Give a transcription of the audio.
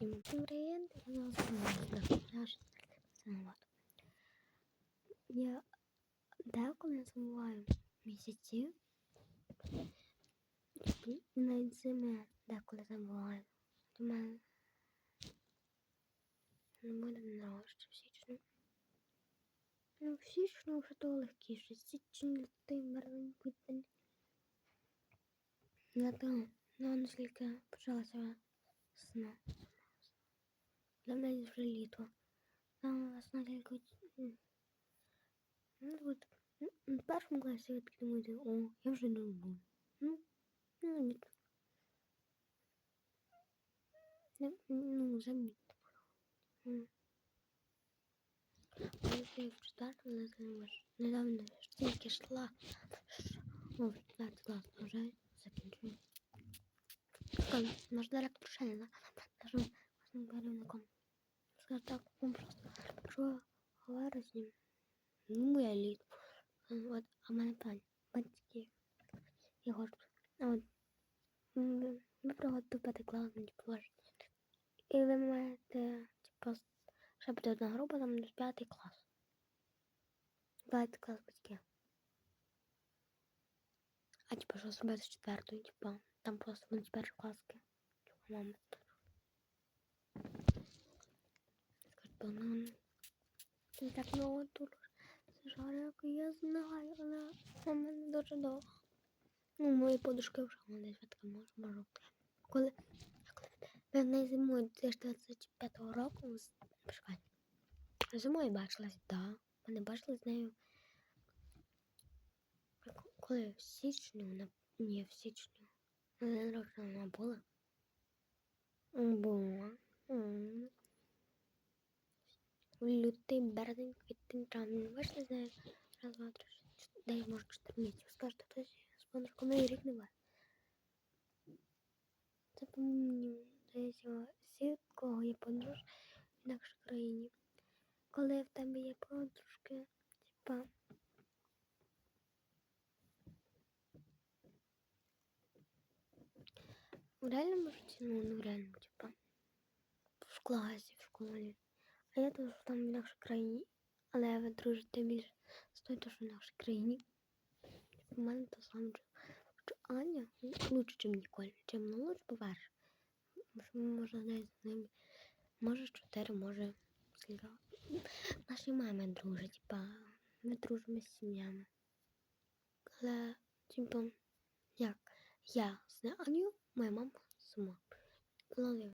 Всім привіт! Я винувата. Я деколи забуваю місяці. Навіть зими деколи забуваю. У мене не буде нарешті в січні. Ну, в січні вже то легкіше. Січень, лютий, березень, квітень. Зато, ну, наскільки почалася весна. Для мене вже літо. Там весна тільки... м, Ну, от, в першому класі таки думаю, о, я вже не буду. Ну, ні. Ну, якщо я в четвертому недавно тільки йшла, в четвертий клас вже закінчую. Наш директор ще не знає, нашим класним Скажу так, він просто що вересні, ну я літ. От, а мене пані, батьки, Єгор. А от, м, ви приходите в п'ятий клас, типу, ваш. І ви маєте, типу, ще буде одна група, там п'ятий клас. П'ятий клас батьки. А типу, що зробити з типу, там просто будуть перші класки. Типу, мами. Скажуть, банан. Це так много тут. Це жарик, я знаю, але у мене дуже довго. Ну, мої подушки вже вони така можу. Коли, коли мене зимою 2025 року, з- зимою бачилась, да. Мене бачили з нею. Коли в січні, вона, ні, в січні. На день народження вона була. Була. М. Лютий, березень, квітень, травень. Вийшли з нею раз, два, три, чотири, десь, може, чотири місяці. Скажете, хтось з подружкою новий рік не бачить. Це по мені здається, всі, кого є в інакшій країні. Коли в тебе є подружки, типа. В реальному житті, ну, не в реальному, типа. В класі, в школі. А я теж там в інакшій країні. Але ви дружите більше з тою, що в інакшій країні. У мене то саме. Що Аня лучше, ніж Ніколь. Чим ну лучше, по-перше. Можна знайти з ними. Може чотири, може скільки. Наші мами дружать, типа. Ми дружимо з сім'ями. Але, типа, як? Я з Аню, моя мама сама.